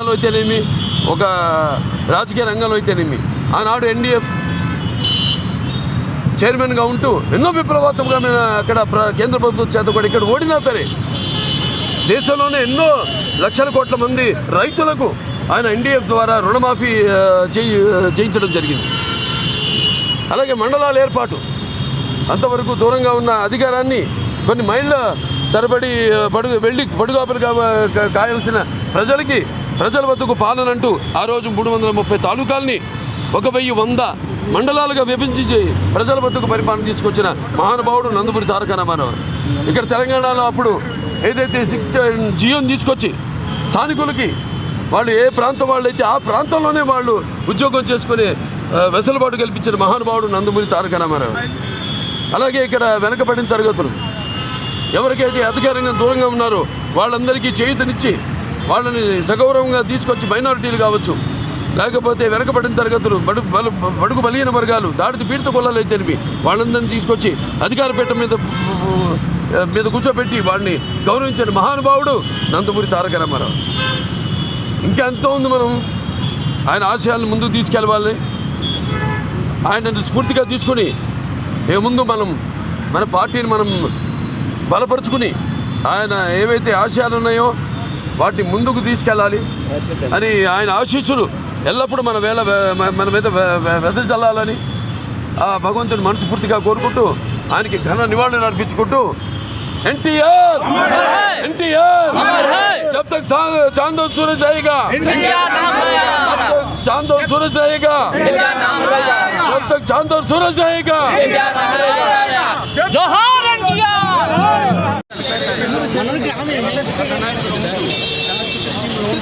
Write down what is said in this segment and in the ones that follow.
రంగంలో అయితేనేమి? ఒక రాజకీయ రంగంలో అయితేనేమి? ఆనాడు ఎన్డీఎఫ్ చైర్మన్గా ఉంటూ ఎన్నో విప్లవాత్మకమైన అక్కడ ప్ర- కేంద్ర ప్రభుత్వం చేత కూడా ఇక్కడ ఓడినా సరే దేశంలోనే ఎన్నో లక్షల కోట్ల మంది రైతులకు ఆయన ఎన్డీఎఫ్ ద్వారా రుణమాఫీ చేయి చేయించడం జరిగింది. అలాగే మండలాల ఏర్పాటు అంతవరకు దూరంగా ఉన్న అధికారాన్ని కొన్ని మైళ్ళ తరబడి బడుగు వెళ్ళి బడుగాపులు కాయాల్సిన ప్రజలకి ప్రజల వద్దకు పాలనంటూ ఆ రోజు మూడు వందల ముప్పై తాలూకాల్ని ఒక వెయ్యి వంద మండలాలుగా విభజించి ప్రజల వద్దకు పరిపాలన తీసుకొచ్చిన మహానుభావుడు నందమూరి తారక రామారావు ఇక్కడ తెలంగాణలో అప్పుడు ఏదైతే సిక్స్ జియోని తీసుకొచ్చి స్థానికులకి వాళ్ళు ఏ ప్రాంతం వాళ్ళైతే ఆ ప్రాంతంలోనే వాళ్ళు ఉద్యోగం చేసుకుని వెసలుబాటు కల్పించిన మహానుభావుడు నందమూరి తారక రామారావు అలాగే ఇక్కడ వెనకబడిన తరగతులు ఎవరికైతే అధికారంగా దూరంగా ఉన్నారో వాళ్ళందరికీ చేయుతనిచ్చి వాళ్ళని సగౌరవంగా తీసుకొచ్చి మైనారిటీలు కావచ్చు. లేకపోతే వెనకబడిన తరగతులు బడు బలు బడుగు బలియన వర్గాలు దాడికి పీడిత కులాలు అయితేనివి వాళ్ళందరినీ తీసుకొచ్చి అధికార పీఠం మీద మీద కూర్చోబెట్టి వాడిని గౌరవించిన మహానుభావుడు నందమూరి తారక రామారావు. ఇంకా ఎంతో ఉంది మనం. ఆయన ఆశయాలను ముందుకు తీసుకెళ్ళవాలి. ఆయనను స్ఫూర్తిగా తీసుకుని ఇక ముందు మనం మన పార్టీని మనం బలపరుచుకుని ఆయన ఏవైతే ఆశయాలు ఉన్నాయో వాటిని ముందుకు తీసుకెళ్ళాలి అని ఆయన ఆశీస్సులు ఎల్లప్పుడూ మన వేళ మన మీద వెదజల్లాలని ఆ భగవంతుని మనస్ఫూర్తిగా కోరుకుంటూ ఆయనకి ఘన నివాళులు అర్పించుకుంటూ ఎన్టీఆర్! ఎన్టీఆర్! జబ్ తక్ చాందోన్ సూరజ్ ఆయేగా చాందోన్ సూరజ్ ఆయేగా జబ్ తక్ చాందోన్ సూరజ్ ఆయేగా జోహార్ ఎన్టీఆర్!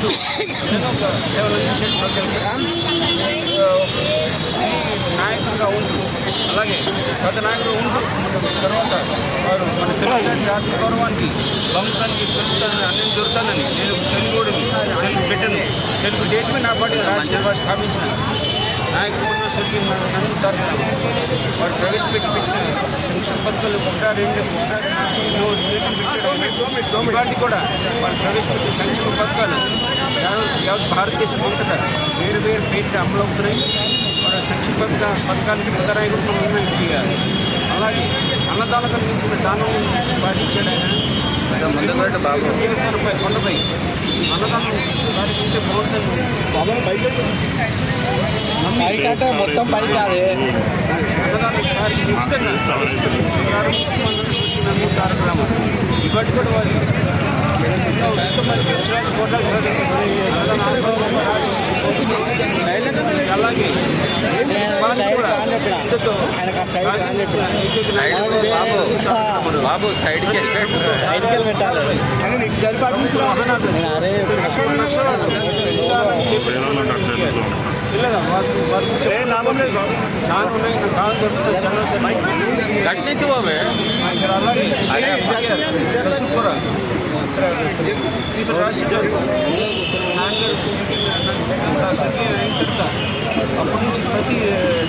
రోజు నేను సేవలు ఉంటూ అలాగే గత నాయకుడు ఉంటూ తర్వాత వారు మన తెలుగు జాతి గౌరవానికి గమనికానికి పెరుగుతానని అన్నం జరుగుతానని నేను తెలుగు తెలుగు బిడ్డను తెలుగు దేశమే నా పార్టీ రాజకీయ వారు స్థాపించిన నాయకుడు సభ్యులు అందరూ వారు ప్రవేశపెట్టి పెట్టిన సంక్షేమ పథకాలు ఒక కూడా వారు ప్రవేశపెట్టిన సంక్షేమ పథకాలు. భారతదేశం అంతటా వేరు వేరు పేర్లు అమలవుతున్నాయి మన సంక్షేమ పథక పథకానికి ఉత్తరాయణ ఉన్నాయి. అలాగే అన్నదానం మించిన దానం పాటించాడు ఆయన దేవస్థానంపై కొండపై అన్నదానం పాటించుంటే బాగుంటుంది మొత్తం పని కాదు అన్నదానం తారక రామారావు. ఇవాటి కూడా వారి కోటాలు అన్నదాన అలాగే బాబు బాబు. సైడ్కి సైడ్కి పెట్టాలి. మహానాడు అరే లక్షల అక్షరాలు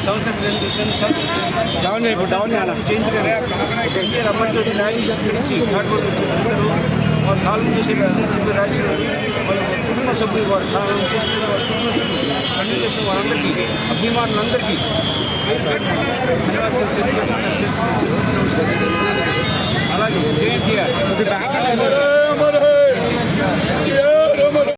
సంవత్సరం రెండు రెండు డౌన్ ఇప్పుడు డౌన్ జయంతి గారు రమ్మని ర్యాలీ నుంచి కాకపోతే అందరూ వారు కాలం చేసే చెప్పి రాజశేఖర్ వాళ్ళ కుటుంబ సభ్యులు వారు కాలం చేసిన వారి కుటుంబ సభ్యులు అన్ని చేసిన వారందరికీ అభిమానులందరికీ ధన్యవాదాలు తెలియజేస్తున్న అలాగే జయంతి గారు అమర్ హై